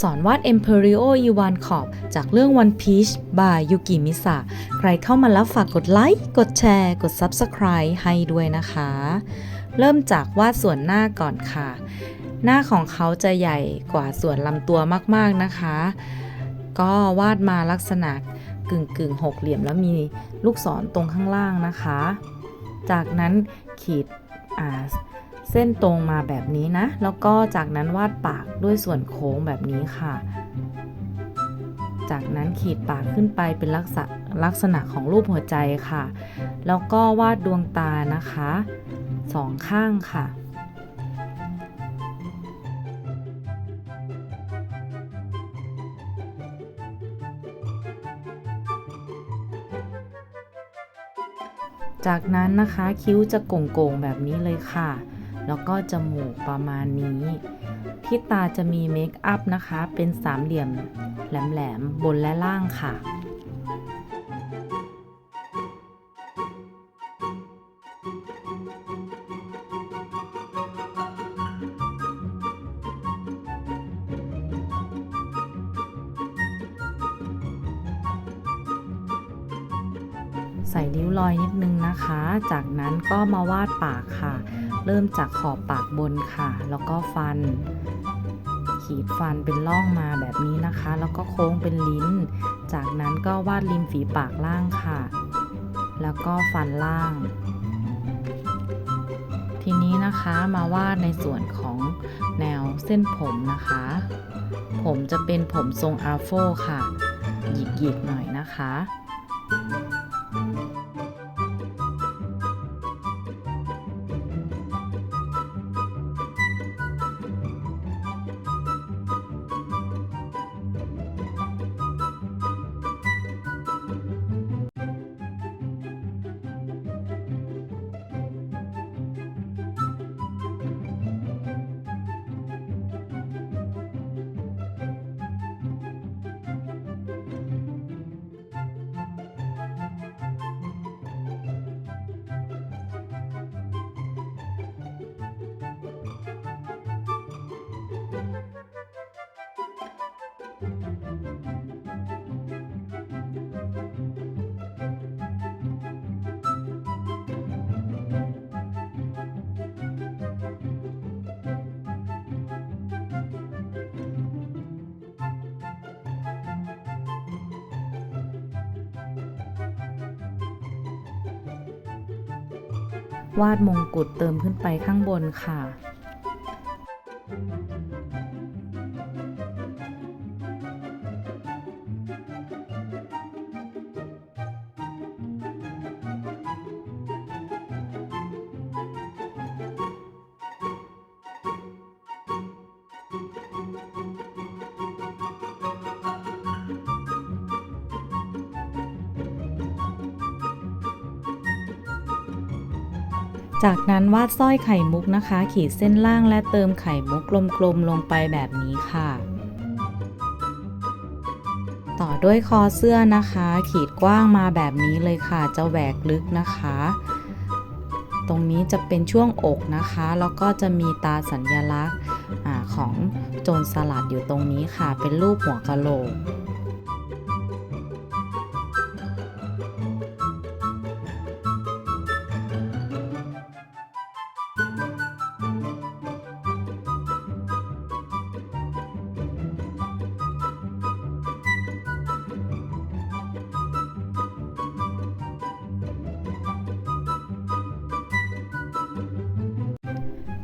สอนวาด Emperio i w a n k o p จากเรื่อง One Piece by Yuki Misa ใครเข้ามาแล้วฝากกดไลค์ กดแชร์ กด Subscribe ให้ด้วยนะคะ เริ่มจากวาดส่วนหน้าก่อนค่ะ หน้าของเขาจะใหญ่กว่าส่วนลำตัวมากๆนะคะ ก็วาดมาลักษณะกึ่งกึ่งหกเหลี่ยมแล้วมีลูกศรตรงข้างล่างนะคะ จากนั้นขีดอ่า เส้นตรงมาแบบนี้นะ แล้วก็จากนั้นวาดปากด้วยส่วนโค้งแบบนี้ค่ะ จากนั้นขีดปากขึ้นไปเป็นลักษณะลักษณะของรูปหัวใจค่ะ แล้วก็วาดดวงตานะคะสองข้างค่ะจากนั้นนะคะคิ้วจะโก่งๆแบบนี้เลยค่ะ แล้วก็จมูกประมาณนี้ ที่ตาจะมีเมคอัพนะคะ เป็นสามเหลี่ยมแหลมๆบนและล่างค่ะใส่ริ้วรอยนิดนึงนะคะ จากนั้นก็มาวาดปากค่ะ เริ่มจากขอบปากบนค่ะ แล้วก็ฟัน ขีดฟันเป็นร่องมาแบบนี้นะคะ แล้วก็โค้งเป็นลิ้น จากนั้นก็วาดริมฝีปากล่างค่ะ แล้วก็ฟันล่าง ทีนี้นะคะมาวาดในส่วนของแนวเส้นผมนะคะ ผมจะเป็นผมทรงอาโฟค่ะ หยิกๆหน่อยนะคะ วาดมงกุฎเติมขึ้นไปข้างบนค่ะ จากนั้นวาดสร้อยไข่มุกนะคะ ขีดเส้นล่างและเติมไข่มุกกลมๆลงไปแบบนี้ค่ะ ต่อด้วยคอเสื้อนะคะ ขีดกว้างมาแบบนี้เลยค่ะ จะแหวกลึกนะคะ ตรงนี้จะเป็นช่วงอกนะคะ แล้วก็จะมีตาสัญญลักษณ์ของโจรสลัดอยู่ตรงนี้ค่ะ เป็นรูปหัวกะโหลก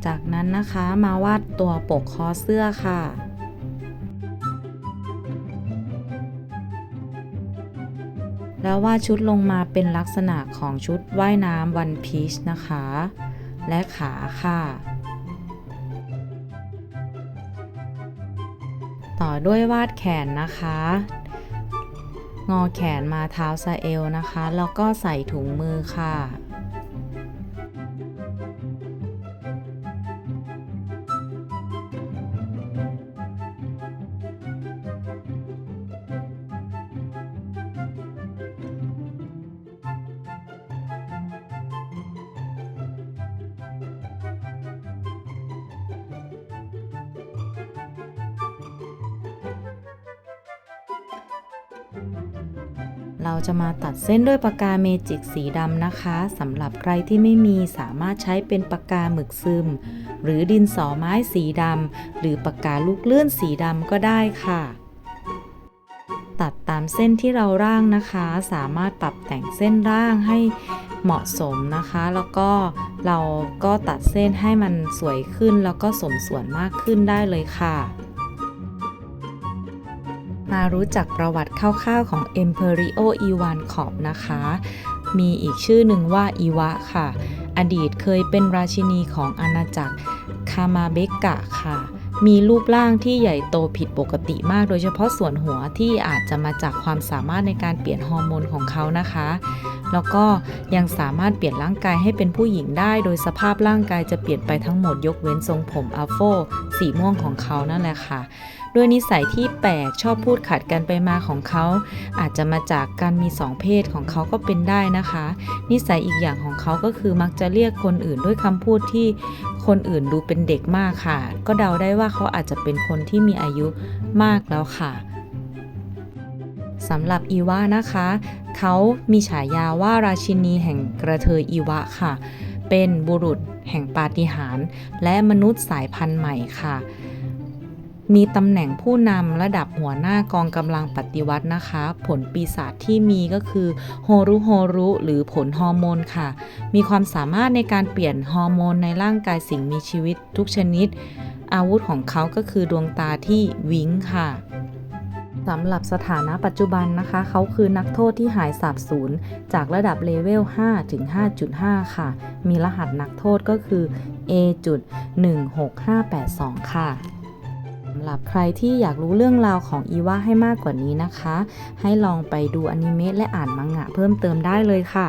จากนั้นนะคะมาวาดตัวปกคอเสื้อค่ะแล้ววาดชุดลงมาเป็นลักษณะของชุดว่ายน้ำวันพีชนะคะ และขาค่ะ ต่อด้วยวาดแขนนะคะ งอแขนมาเท้าซาเอลนะคะ แล้วก็ใส่ถุงมือค่ะ เราจะมาตัดเส้นด้วยปากกาเมจิกสีดำนะคะสำหรับใครที่ไม่มีสามารถใช้เป็นปากกาหมึกซึม หรือดินสอไม้สีดำหรือปากกาลูกเลื่อนสีดำก็ได้ค่ะ ตัดตามเส้นที่เราร่างนะคะ สามารถปรับแต่งเส้นร่างให้เหมาะสมนะคะ แล้วก็เราก็ตัดเส้นให้มันสวยขึ้นแล้วก็สมส่วนมากขึ้นได้เลยค่ะ มารู้จักประวัติคร่าวๆของ Emperio Ivan c o p นะคะ มีอีกชื่อหนึ่งว่าอีวะค่ะ อดีตเคยเป็นราชินีของอาณาจักรคามาเบกกะค่ะ มีรูปร่างที่ใหญ่โตผิดปกติมาก โดยเฉพาะส่วนหัวที่อาจจะมาจากความสามารถในการเปลี่ยนฮอร์โมนของเขานะคะ แล้วก็ยังสามารถเปลี่ยนร่างกายให้เป็นผู้หญิงได้ โดยสภาพร่างกายจะเปลี่ยนไปทั้งหมดยกเว้นทรงผมอัฟโฟสีม่วงของเขานั่นแหละค่ะด้วยนิสัยที่แปลกชอบพูดขัดกันไปมาของเขา อาจจะมาจากการมีสองเพศของเขาก็เป็นได้นะคะ นิสัยอีกอย่างของเขาก็คือมักจะเรียกคนอื่นด้วยคำพูดที่ คนอื่นดูเป็นเด็กมากค่ะ ก็เดาได้ว่าเขาอาจจะเป็นคนที่มีอายุมากแล้วค่ะสำหรับอีวานะคะ เขามีฉายาว่าราชินีแห่งกระเทยอีวะค่ะ เป็นบุรุษแห่งปาฏิหาริย์และมนุษย์สายพันธุ์ใหม่ค่ะ มีตำแหน่งผู้นำระดับหัวหน้ากองกำลังปฏิวัตินะคะ ผลปีศาจที่มีก็คือโฮรุโฮรุหรือผลฮอร์โมนค่ะ มีความสามารถในการเปลี่ยนฮอร์โมนในร่างกายสิ่งมีชีวิตทุกชนิด อาวุธของเขาก็คือดวงตาที่วิงค่ะสำหรับสถานะปัจจุบันนะคะ เขาคือนักโทษที่หายสาบสูญจากระดับเลเวล 5 ถึง 5.5 ค่ะ มีรหัสนักโทษก็คือ A.16582 ค่ะำหรับใครที่อยากรู้เรื่องราวของอีวาให้มากกว่านี้นะคะ ให้ลองไปดูอนิเมะและอ่านมังงะเพิ่มเติมได้เลยค่ะ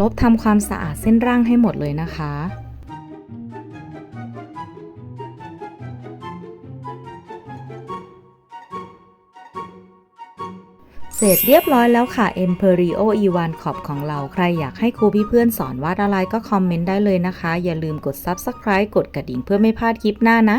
ลบทำความสะอาดเส้นร่างให้หมดเลยนะคะ เสร็จเรียบร้อยแล้วค่ะ Emperio Ivan c o p ของเราใครอยากให้ครูพี่เพื่อนสอนวาดอะไรก็คอมเมนต์ได้เลยนะคะ อย่าลืมกด Subscribe กดกระดิ่งเพื่อไม่พลาดคลิปหน้านะ